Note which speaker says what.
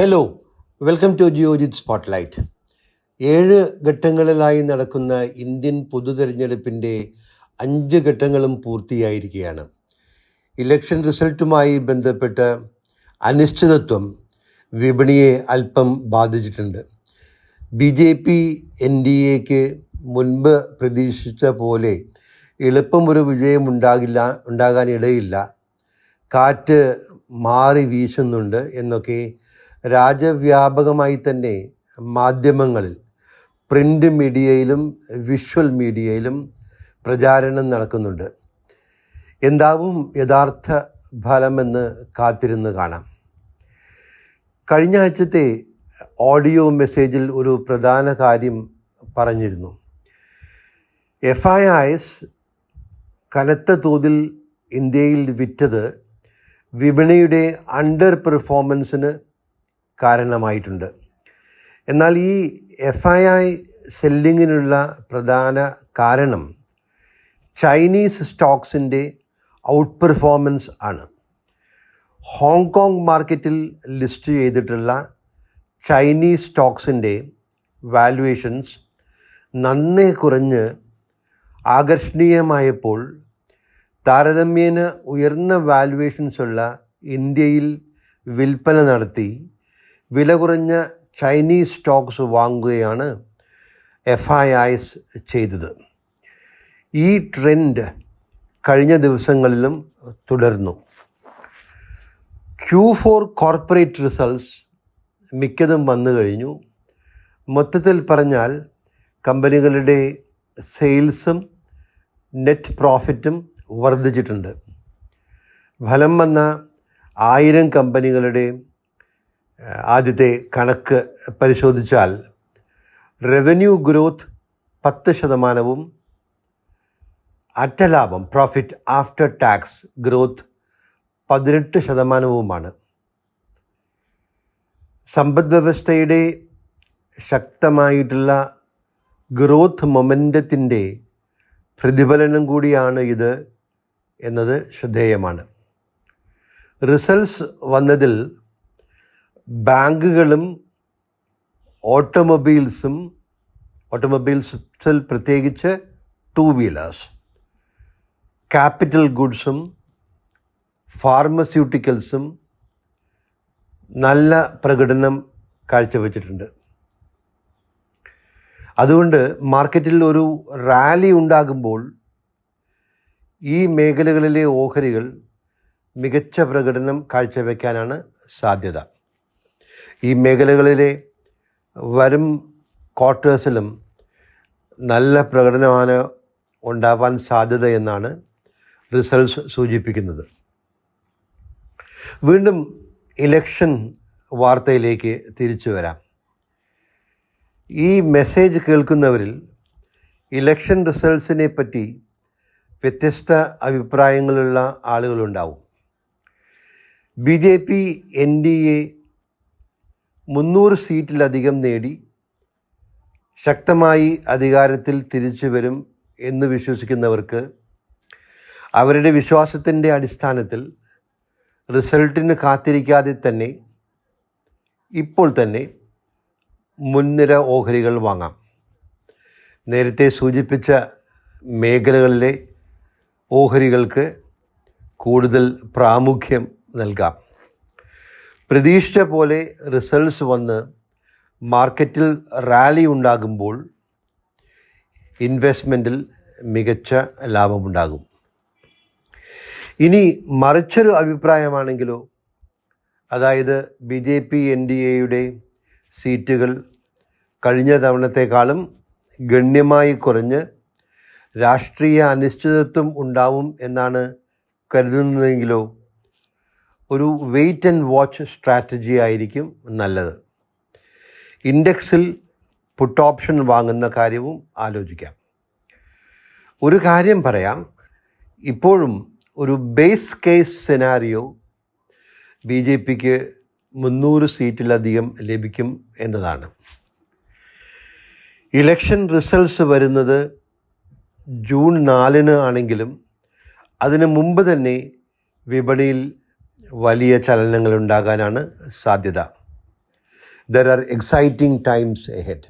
Speaker 1: Hello welcome to Geojit spotlight ഏഴ് ഘട്ടങ്ങളിലായി നടക്കുന്ന ഇന്ത്യൻ പൊതു തെരഞ്ഞെടുപ്പിന്റെ അഞ്ച് ഘട്ടങ്ങളും പൂർത്തിയായിരിക്കുകയാണ്. ഇലക്ഷൻ റിസൾട്ടുമായി ബന്ധപ്പെട്ട് അനിശ്ചിതത്വം വിപണിയെ അല്പം ബാധിച്ചിട്ടുണ്ട്. B J P N D എക്ക് മുൻപ് പ്രതീക്ഷിച്ച പോലെ എളുപ്പമൊരു വിജയം ഉണ്ടാകില്ല ഉണ്ടാകാനിടയില്ല. കാറ്റ് മാറി വീശുന്നുണ്ട് എന്നൊക്കെ രാജ്യവ്യാപകമായി തന്നെ മാധ്യമങ്ങളിൽ പ്രിന്റ് മീഡിയയിലും വിഷ്വൽ മീഡിയയിലും പ്രചാരണം നടക്കുന്നുണ്ട്. എന്താവും യഥാർത്ഥ ഫലമെന്ന് കാത്തിരുന്ന് കാണാം. കഴിഞ്ഞ ആഴ്ചത്തെ ഓഡിയോ മെസ്സേജിൽ ഒരു പ്രധാന കാര്യം പറഞ്ഞിരുന്നു. എഫ് ഐ എസ് കനത്ത തോതിൽ ഇന്ത്യയിൽ വിറ്റത് വിപണിയുടെ അണ്ടർ പെർഫോമൻസിന് കാരണമായിട്ടുണ്ട്. എന്നാൽ ഈ എഫ് ഐ ഐ സെല്ലിങ്ങിനുള്ള പ്രധാന കാരണം ചൈനീസ് സ്റ്റോക്സിന്റെ ഔട്ട് പെർഫോമൻസ് ആണ്. ഹോങ്കോങ് മാർക്കറ്റിൽ ലിസ്റ്റ് ചെയ്തിട്ടുള്ള ചൈനീസ് സ്റ്റോക്സിന്റെ വാല്യുവേഷൻസ് നന്നേ കുറഞ്ഞ് ആകർഷണീയമായപ്പോൾ താരതമ്യേന ഉയർന്ന വാല്യുവേഷൻസുള്ള ഇന്ത്യയിൽ വിൽപ്പന നടത്തി വില കുറഞ്ഞ ചൈനീസ് സ്റ്റോക്സ് വാങ്ങുകയാണ് എഫ് ഐ ഐസ് ചെയ്തത്. ഈ ട്രെൻഡ് കഴിഞ്ഞ ദിവസങ്ങളിലും തുടർന്നു. ക്യൂ ഫോർ കോർപ്പറേറ്റ് റിസൾട്ട്സ് മിക്കതും വന്നു കഴിഞ്ഞു. മൊത്തത്തിൽ പറഞ്ഞാൽ കമ്പനികളുടെ സെയിൽസും നെറ്റ് പ്രോഫിറ്റും വർദ്ധിച്ചിട്ടുണ്ട്. ഫലം വന്ന ആയിരം കമ്പനികളുടെ ആദ്യത്തെ കണക്ക് പരിശോധിച്ചാൽ റവന്യൂ ഗ്രോത്ത് പത്ത് ശതമാനവും അറ്റലാഭം പ്രോഫിറ്റ് ആഫ്റ്റർ ടാക്സ് ഗ്രോത്ത് പതിനെട്ട് ശതമാനവുമാണ്. സമ്പദ് വ്യവസ്ഥയുടെ ശക്തമായിട്ടുള്ള ഗ്രോത്ത് മൊമെന്റത്തിന്റെ പ്രതിഫലനം കൂടിയാണ് ഇത് എന്നത് ശ്രദ്ധേയമാണ്. റിസൾട്ട്സ് വന്നതിൽ ബാങ്കുകളും ഓട്ടോമൊബൈൽസും ഓട്ടോമൊബൈൽസിൽ പ്രത്യേകിച്ച് ടൂ വീലേഴ്സ് ക്യാപിറ്റൽ ഗുഡ്സും ഫാർമസ്യൂട്ടിക്കൽസും നല്ല പ്രകടനം കാഴ്ചവെച്ചിട്ടുണ്ട്. അതുകൊണ്ട് മാർക്കറ്റിൽ ഒരു റാലി ഉണ്ടാകുമ്പോൾ ഈ മേഖലകളിലെ ഓഹരികൾ മികച്ച പ്രകടനം കാഴ്ചവെക്കാനാണ് സാധ്യത. ഈ മേഖലകളിലെ വരും ക്വാർട്ടേഴ്സിലും നല്ല പ്രകടനമാണ് ഉണ്ടാവാൻ സാധ്യത എന്നാണ് റിസൾട്ട്സ് സൂചിപ്പിക്കുന്നത്. വീണ്ടും ഇലക്ഷൻ വാർത്തയിലേക്ക് തിരിച്ചു വരാം. ഈ മെസ്സേജ് കേൾക്കുന്നവരിൽ ഇലക്ഷൻ റിസൾട്ട്സിനെ പറ്റി വ്യത്യസ്ത അഭിപ്രായങ്ങളുള്ള ആളുകളുണ്ടാവും. B J P N D A മുന്നൂറ് സീറ്റിലധികം നേടി ശക്തമായി അധികാരത്തിൽ തിരിച്ചു വരും എന്ന് വിശ്വസിക്കുന്നവർക്ക് അവരുടെ വിശ്വാസത്തിന്റെ അടിസ്ഥാനത്തിൽ റിസൾട്ടിന് കാത്തിരിക്കാതെ തന്നെ ഇപ്പോൾ തന്നെ മുൻനിര ഓഹരികൾ വാങ്ങാം. നേരത്തെ സൂചിപ്പിച്ച മേഖലകളിലെ ഓഹരികൾക്ക് കൂടുതൽ പ്രാമുഖ്യം നൽകാം. പ്രതീക്ഷിച്ച പോലെ റിസൾട്ട്സ് വന്ന് മാർക്കറ്റിൽ റാലി ഉണ്ടാകുമ്പോൾ ഇൻവെസ്റ്റ്മെന്റിൽ മികച്ച ലാഭമുണ്ടാകും. ഇനി മറിച്ചൊരു അഭിപ്രായമാണെങ്കിലോ അതായത് B J P N D എയുടെ സീറ്റുകൾ കഴിഞ്ഞ തവണത്തെക്കാളും ഗണ്യമായി കുറഞ്ഞ് രാഷ്ട്രീയ അനിശ്ചിതത്വം ഉണ്ടാവും എന്നാണ് കരുതുന്നതെങ്കിലോ ഒരു വെയിറ്റ് ആൻഡ് വാച്ച് സ്ട്രാറ്റജി ആയിരിക്കും നല്ലത്. ഇൻഡെക്സിൽ പുട്ട് ഓപ്ഷൻ വാങ്ങുന്ന കാര്യവും ആലോചിക്കാം. ഒരു കാര്യം പറയാം. ഇപ്പോഴും ഒരു base case scenario B J പിക്ക് മുന്നൂറ് സീറ്റിലധികം ലഭിക്കും എന്നതാണ്. ഇലക്ഷൻ റിസൾട്ട്സ് വരുന്നത് ജൂൺ നാലിന് ആണെങ്കിലും അതിന് മുമ്പ് തന്നെ വിപണിയിൽ വലിയ ചലനങ്ങൾ ഉണ്ടാകാനാണ് സാധ്യത. There are exciting times ahead